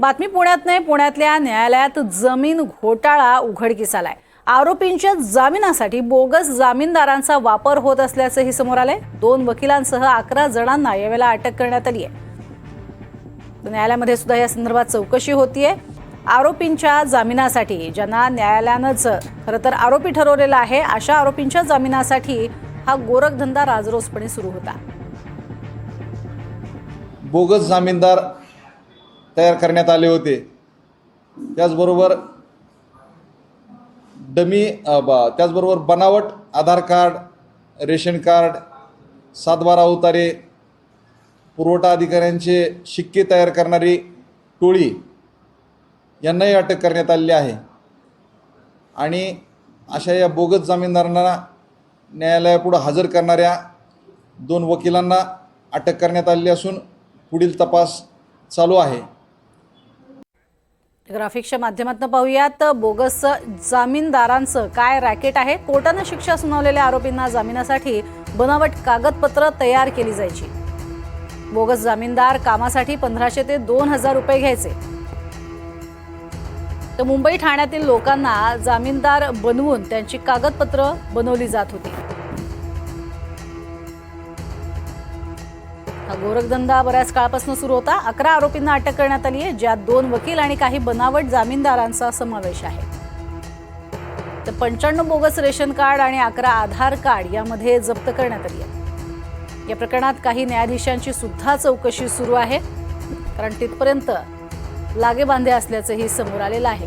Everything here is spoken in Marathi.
बातमी पुण्यात नाही पुण्यातल्या न्यायालयात जमीन घोटाळा उघडकीस आलाय. आरोपींच्या जामिनासाठी बोगस जामीनदारांचा वापर होत असल्याचंही समोर आलंय. दोन वकिलांसह अकरा जणांना यावेळेला अटक करण्यात आली आहे. न्यायालयामध्ये सुद्धा या संदर्भात चौकशी होतीये. आरोपींच्या जामिनासाठी ज्यांना न्यायालयानंच खरं तर आरोपी ठरवलेला आहे अशा आरोपींच्या जामिनासाठी हा गोरखधंदा राजरोसपणे सुरू होता. बोगस जामीनदार तयार करण्यात आले होते. त्याचबरोबर डमी त्याचबरोबर बनावट आधार कार्ड रेशन कार्ड सातबारा उतारे पुरवठा अधिकाऱ्यांचे शिक्के तयार करणारी टोळी यांनाही अटक करण्यात आलेली आहे. आणि अशा या बोगस जामीनदारांना न्यायालयापुढं हजर करणाऱ्या दोन वकिलांना अटक करण्यात आलेली असून पुढील तपास चालू आहे. ग्राफिक्सच्या माध्यमातून पाहूयात. बोगस जामीनदारांचं काय रॅकेट आहे? कोर्टानं शिक्षा सुनावलेल्या आरोपींना जामिनासाठी बनावट कागदपत्र तयार केली जायची. बोगस जामीनदार कामासाठी पंधराशे ते दोन हजार रुपये घ्यायचे. तर मुंबई ठाण्यातील लोकांना जामीनदार बनवून त्यांची कागदपत्र बनवली जात होती. हा गोरखधंदा बऱ्याच काळापासून सुरू होता. अकरा आरोपींना अटक करण्यात आली आहे ज्यात दोन वकील आणि काही बनावट जामीनदारांचा समावेश आहे. तर पंच्याण्णव बोगस रेशन कार्ड आणि अकरा आधार कार्ड यामध्ये जप्त करण्यात आली आहे. या प्रकरणात काही न्यायाधीशांची सुद्धा चौकशी सुरू आहे कारण तिथपर्यंत लागेबांधे असल्याचंही समोर आलेलं आहे.